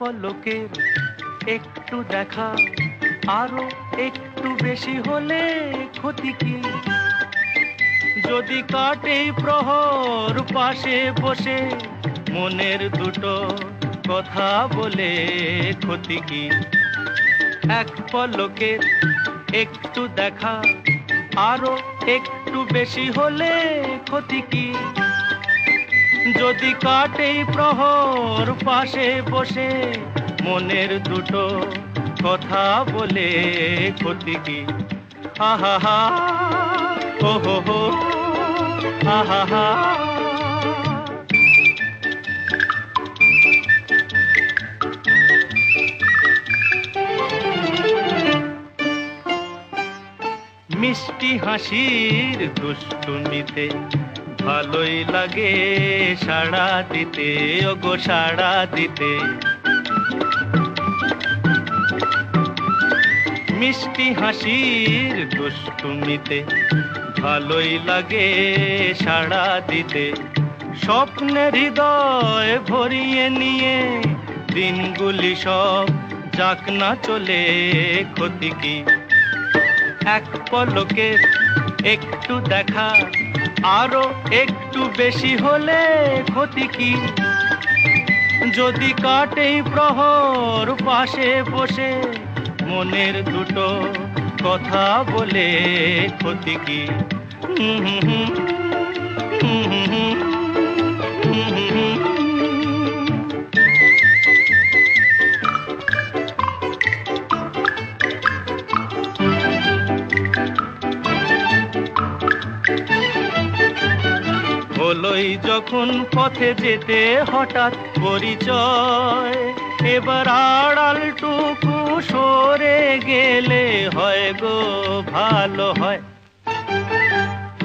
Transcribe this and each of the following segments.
পলকের একটু দেখা, আরও একটু বেশি হলে ক্ষতি কি? যদি কাটে প্রহর পাশে বসে, মনের দুটো কথা বলে ক্ষতি কি? এক পলকের একটু দেখা, আরও একটু বেশি হলে ক্ষতি কি? যদি কাটে প্রহর পাশে বসে, মনের দুটো কথা বলে ক্ষতি কি? আহা হা হো হো হা মিষ্টি হাসির দুষ্টুমিতে ভালোই লাগে সাড়া দিতে, ওগো সাড়া দিতে। মিষ্টি হাসির দুষ্টুমিতে ভালোই লাগে সাড়া দিতে। স্বপ্নের হৃদয় ভরিয়ে নিয়ে দিনগুলি সব যাক না চলে ক্ষতি কি। এক পলকের একটু দেখা আরও একটু বেশি হলে ক্ষতি কি? যদি কাটে প্রহর পাশে বসে মনের দুটো কথা বলে ক্ষতি কি? হুম হুম হুম, হুম হুম। হলোই যখন পথে যেতে হঠাৎ পরিচয়। এবার আড়ালটুকু সরে গেলে হয় গো, ভালো হয়।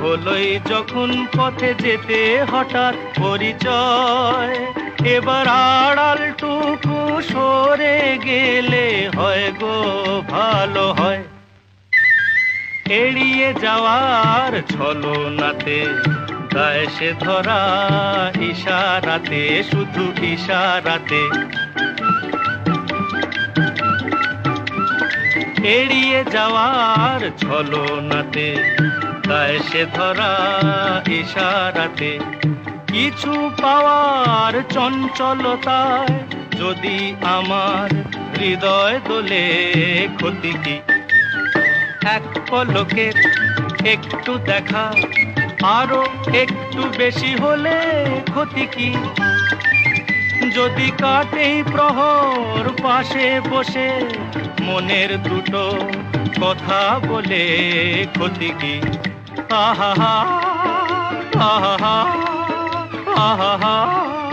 হলোই যখন পথে যেতে হঠাৎ পরিচয়। এবার আড়ালটুকু সরে গেলে হয় গো, ভালো হয়। এড়িয়ে যাওয়ার ছলনাতে গায়ে সে ধরা? ইশারাতে, শুধু ইশারাতে। এড়িয়ে যাওয়ার ছলনাতে গায়ে সে ধরা ইশারাতে। কিছু পাওয়ার চঞ্চলতায়, যদি আমার হৃদয় দোলে ক্ষতি কি? এক পলকের একটু দেখা আরও একটু বেশি হলে ক্ষতি কি? যদি কাটে প্রহর পাশে বসে, মনের দুটো কথা বলে ক্ষতি কি? আহা আহা আহা হা।